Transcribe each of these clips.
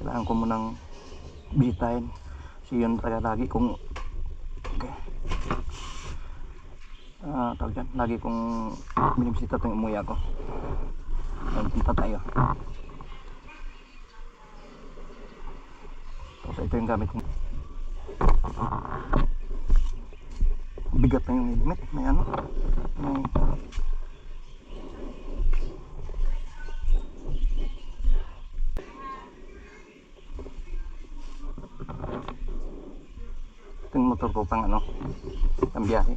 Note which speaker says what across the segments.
Speaker 1: kailangan ko munang bisitahin kasi yun talaga lagi kong okay. Ah tawag dyan. Lagi kong binibisita itong umuya ko nagpunta tayo. Tapos ito yung gamit ko. Bigat na yung helmet. May ano? May ito yung motor ko pang ano pang biyahe.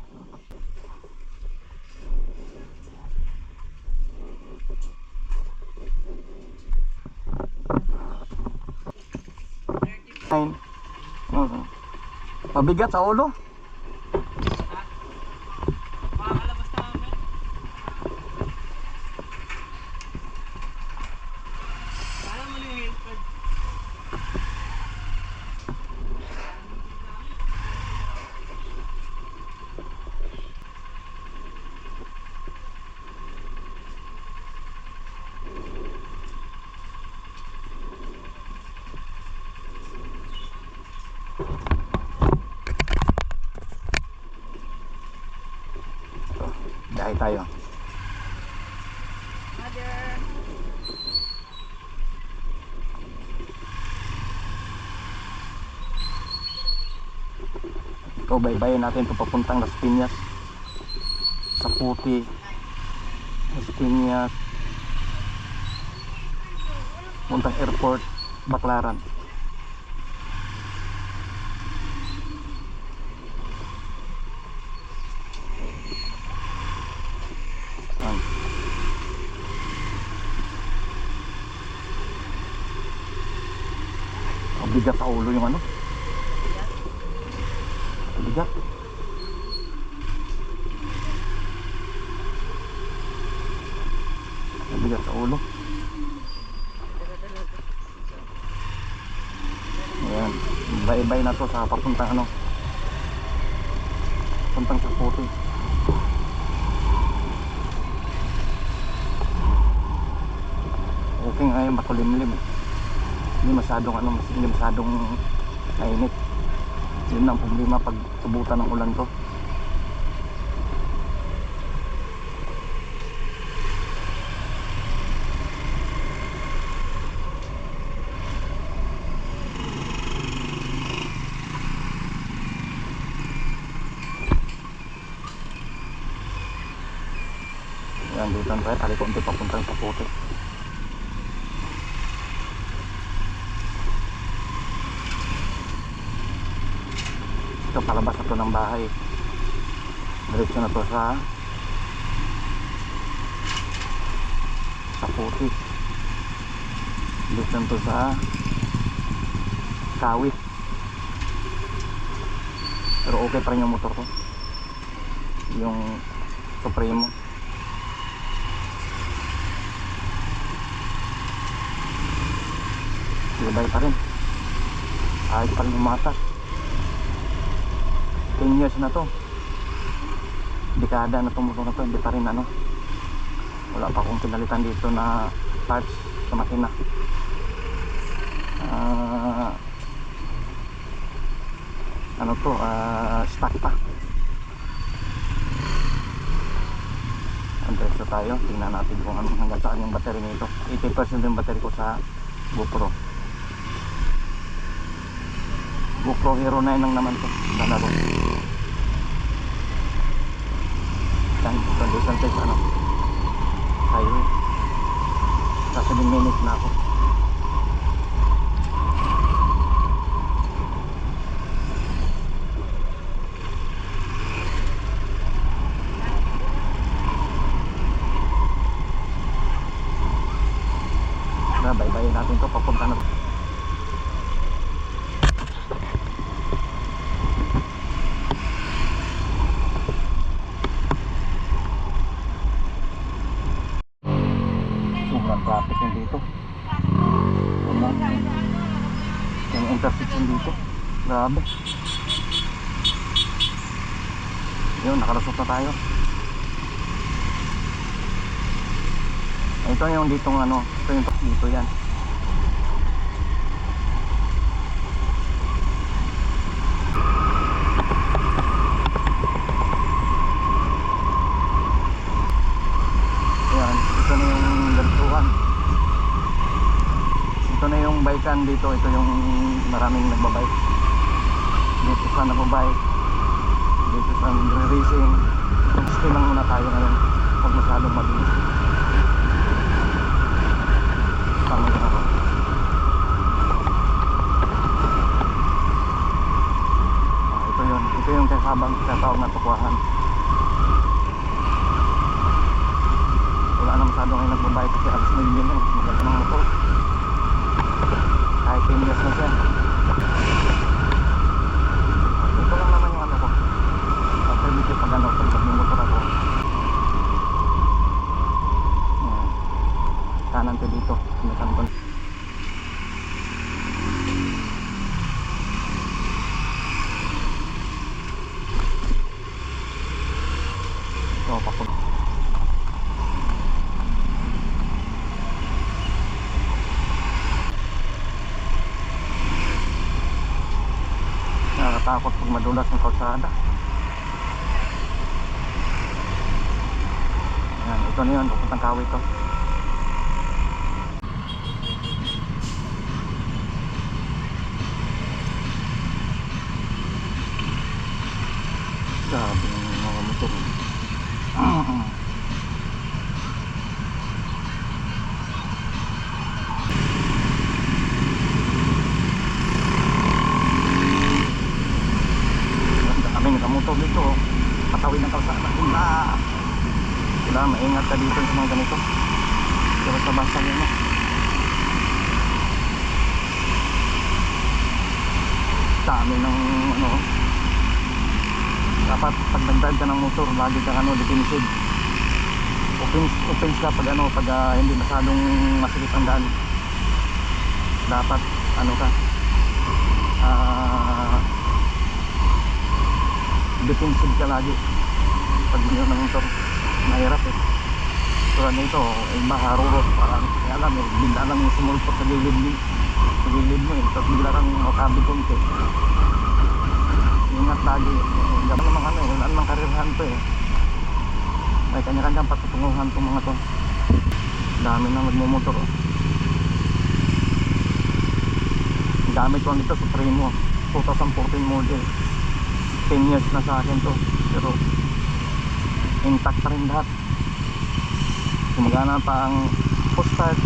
Speaker 1: Mabigat sa ulo.
Speaker 2: Makakalabas na kami. Alam mo yung helped.
Speaker 1: Dahil tayo.
Speaker 2: Mother.
Speaker 1: Ito, baybayin natin ito papuntang Las Piñas. Sa Puti. Las Piñas. Puntang airport. Baclaran. Ayan. Ang bigat sa ulo yung ano. Ang bigat. Ang bigat sa ulo. Ayan. Bye-bye na to sa papuntang ano. Papuntang sa puti. Okay nga yung makulimlim. Hindi masyadong ano, hindi masyadong mainit. Yun ang problema pag subutan ng ulan to. Yan, dito tayo. Tali konti papuntang sa puti. Ito palabas na to ng bahay. Diretso na to sa sa puti. Diretso sa kawit. Pero okay pa rin yung motor ko. Yung Supremo. Libay pa rin. Ayos pa rin umatas. 10 years na to. Dekada na itong na to. Hindi pa rin ano. Wala pa akong pinalitan dito na parts sa makina. Ah, ano to? Ah, stock pa. Andreso tayo. Tingnan natin kung ano hanggang saan yung battery nito. 80% yung battery ko sa GoPro GoPro Hero 9 lang naman to. Sa laro. Yan condition test ano? Highway. Sa 7 minutes na ako grabe. Yun nakalusot na tayo. Ito yung ditong ano ito yung dito yan. Yan, ito 'yung nalulutuan. Ito na 'yung bykan dito ito yung maraming nagbabike. Dito sa nagbabike, dito sa nagre-racing. Stay lang muna tayo ngayon. Huwag masyadong mabilis. Yun ako. Ah, ito yun. Ito yung kasabang katawag na tukwahan. Wala na masyado ngayon nagbabike kasi alas na yun yun. eh. Maganda ng motor. Kahit 10 years na siya. Ito lang naman yung ano ko. After dito pag ano, pag nagmumotor ako. Yan. Kanan to dito. May kanton. Ito, papun. Nakakatakot pag madulas ng kalsada. Yan, ito na yun, pupuntang kawit to. Grabe yung mga motor. Ang daming nakamotor dito. Patawid ng kalsada. Wala. Wala, maingat ka dito sa mga ganito. Pero sa basa yun. no? Dami ng ano. Dapat pag nag-drive ka ng motor, lagi kang ano, defensive. Offense, offense ka pag ano, pag ah, hindi masyadong masikip ang daan. Dapat ano ka, ah, defensive ka lagi. Pag yun ng motor mahirap eh. Tulad nito eh maharurot parang kaya alam eh bigla lang yung sumulpot sa gilid mo. Sa gilid mo eh tapos bigla kang makabi konti ingat lagi eh, gabi naman ano eh wala namang karirhan to eh. May kanya-kanyang patutunguhan tong mga to. Dami nang nagmumotor oh. gamit ko ang ito Supremo 2014 model 10 years na sa akin to. Pero intact pa rin lahat. Gumagana pa ang push start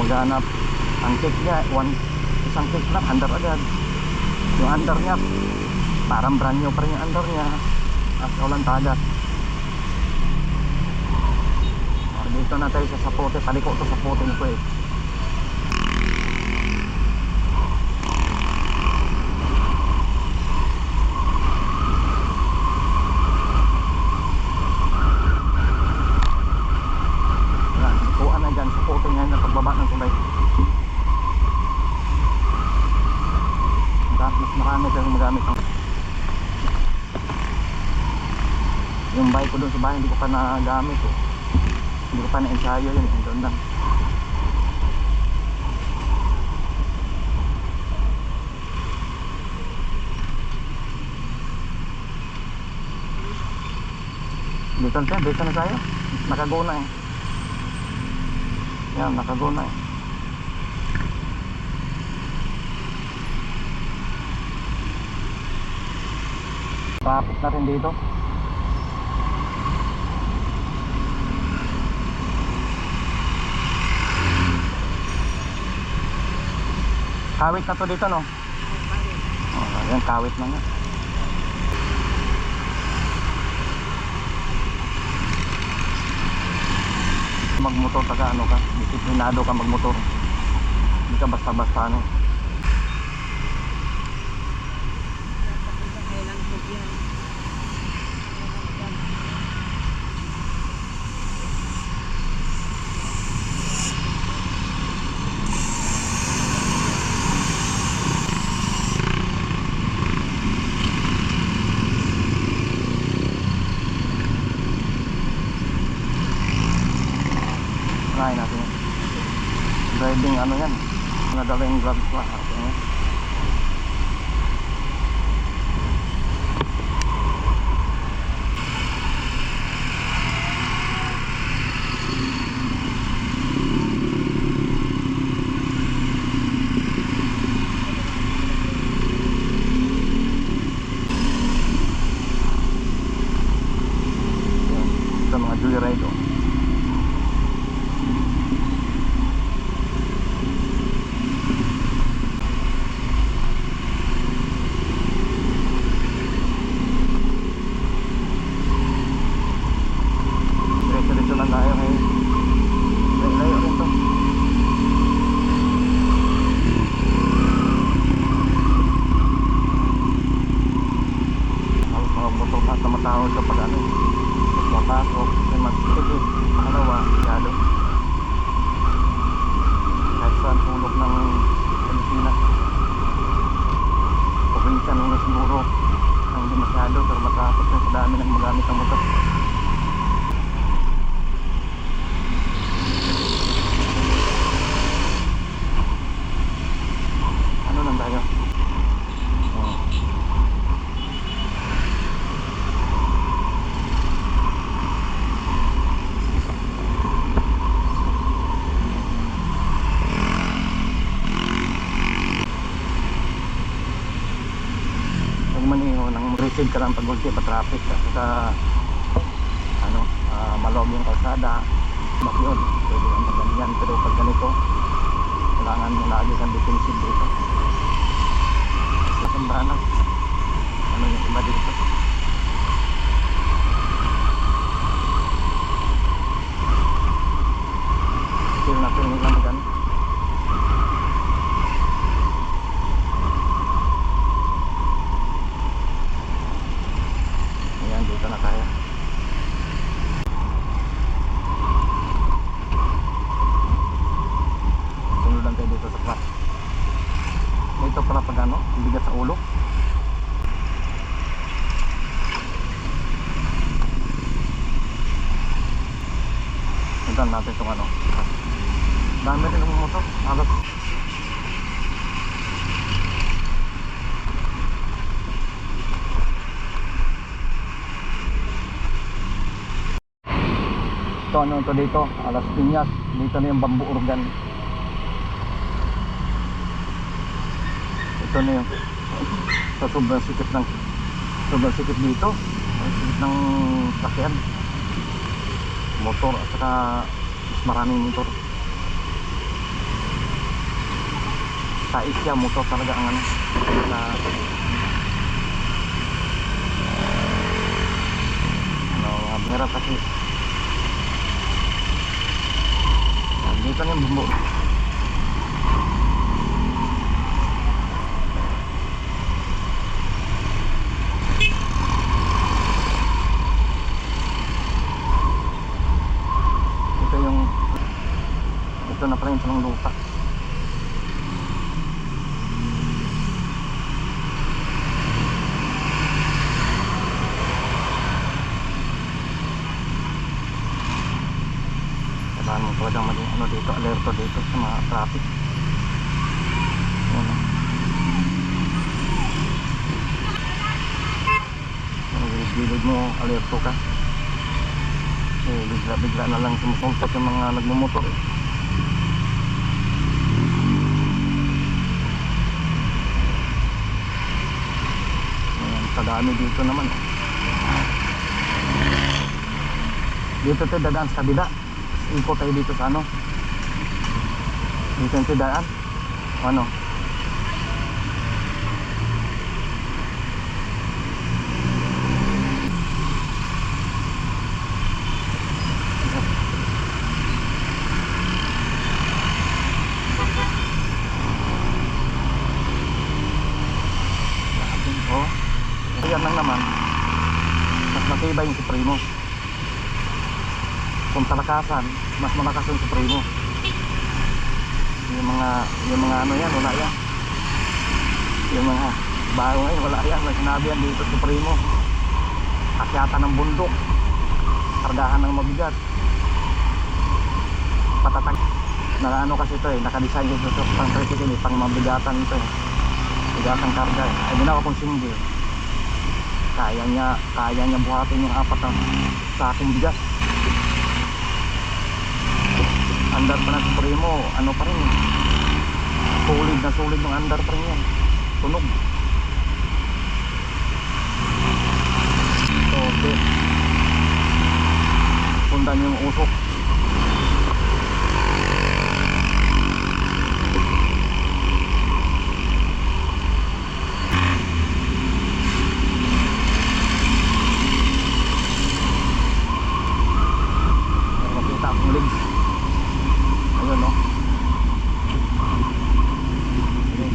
Speaker 1: maganap ang kick niya. One, isang kick lang under agad. Yung under niya parang brand new pa rin yung under niya. At walang tagas Ah, dito na tayo sa sapote. Paliko to sapote nito eh Yan, kuhaan na dyan sa photo niya ng pagbaba ng tulay. Dapat mas marami kasi magamit ang yung bike ko doon sa bahay hindi ko pa nagamit eh. Hindi ko pa na-ensayo yun eh. Doon lang. Dito na tayo, dito na tayo. Nakago na eh. Yan, nakago na eh. Traffic na rin dito. Kawit na to dito no? Oh, yan, kawit na nga. magmotor taga ano ka, disiplinado ka magmotor. Hindi ka basta-basta ano. dall'England. tao sa pag Aggressive ka lang pag ulti pa traffic kasi sa ano, ah, malog yung kalsada, bakyon, pwede kang maganyan. Pero pag ganito, kailangan mo lagi kang defensive dito. Sa Sambrana, ano yung iba dito? Feel na feel nila magano. Ayan, dito na tayo. Sunod lang tayo dito sa truck. Ito pala pag ano, bigat sa ulo. Tignan natin itong ano. Dami rin ng motor. Halos Ano ito dito, Alas Piñas. Dito na yung bamboo organ. Ito na yung sa sobrang sikip ng sobrang sikip dito. Ang ng sakyan. Motor at saka mas maraming motor. Sa isya motor talaga ang ano. Sa ano, meron kasi dito na yung bumbu. Ito yung ito na pala yung pulang lupa. Kailangan mo talagang maging ano dito, alerto dito sa mga traffic. Ayan o. Ang gilid mo, alerto ka. Kasi bigla-bigla na lang sumusungkot yung mga nagmumotor eh. Ayan, kadami dito naman. eh. Dito tayo dadaan sa kabila ikot tayo dito sa ano? Dito yung tidaan ano kung talakasan, mas malakas yung Supremo. Yung mga, yung mga ano yan, wala yan. Yung mga bago ngayon, wala yan. May sinabi yan dito Supremo. Akyatan ng bundok. Kargahan ng mabigat. Patatag. Na ano kasi ito eh, nakadesign dito sa pang tricycle eh, pang mabigatan ito eh. Bigatan karga eh. Ay, ginawa kong sindi. Kaya niya, kaya niya buhatin yung apat na sa aking bigas andar pa ng Supremo, ano pa rin. Solid na solid ng andar pa rin yan. Tunog. So, okay. Sundan yung usok. Para makita akong legs. Ayun no. Ayun.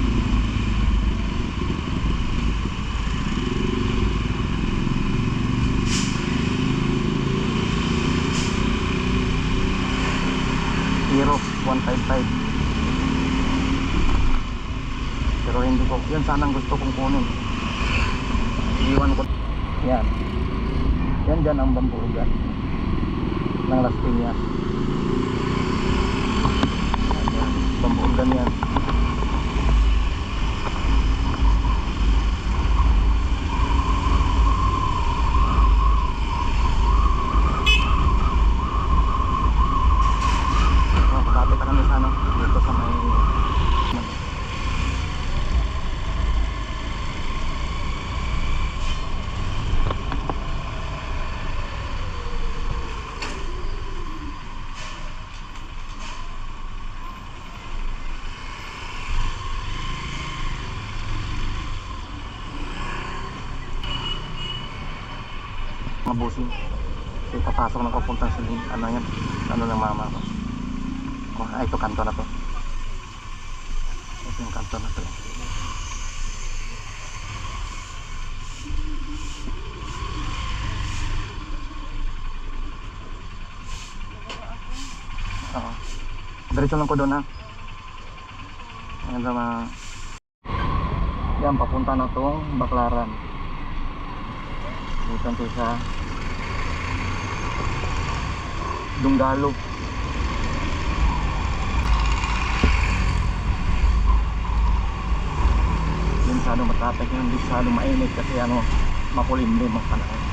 Speaker 1: Hero 155 Pero hindi ko Yan sana ang gusto kong kunin. Iwan ko. Yan. Yan dyan ang bambugan Ng Las Piñas. Ayan, Bambugan yan Oh, malapit na kami sa ano, dito sa may mga busing. Kasi papasok na papunta sa lin- ano yan, ano ng mama ko. Ah, ito kanto na to. Ito yung kanto na to. Oo. Diretso lang ko doon ha. Ayan na mga... Yan, papunta na tong Baklaran. Dito to sa Dunggalo. Hindi masyado matapik yun, hindi masyado mainit kasi ano, makulimlim ang panahon.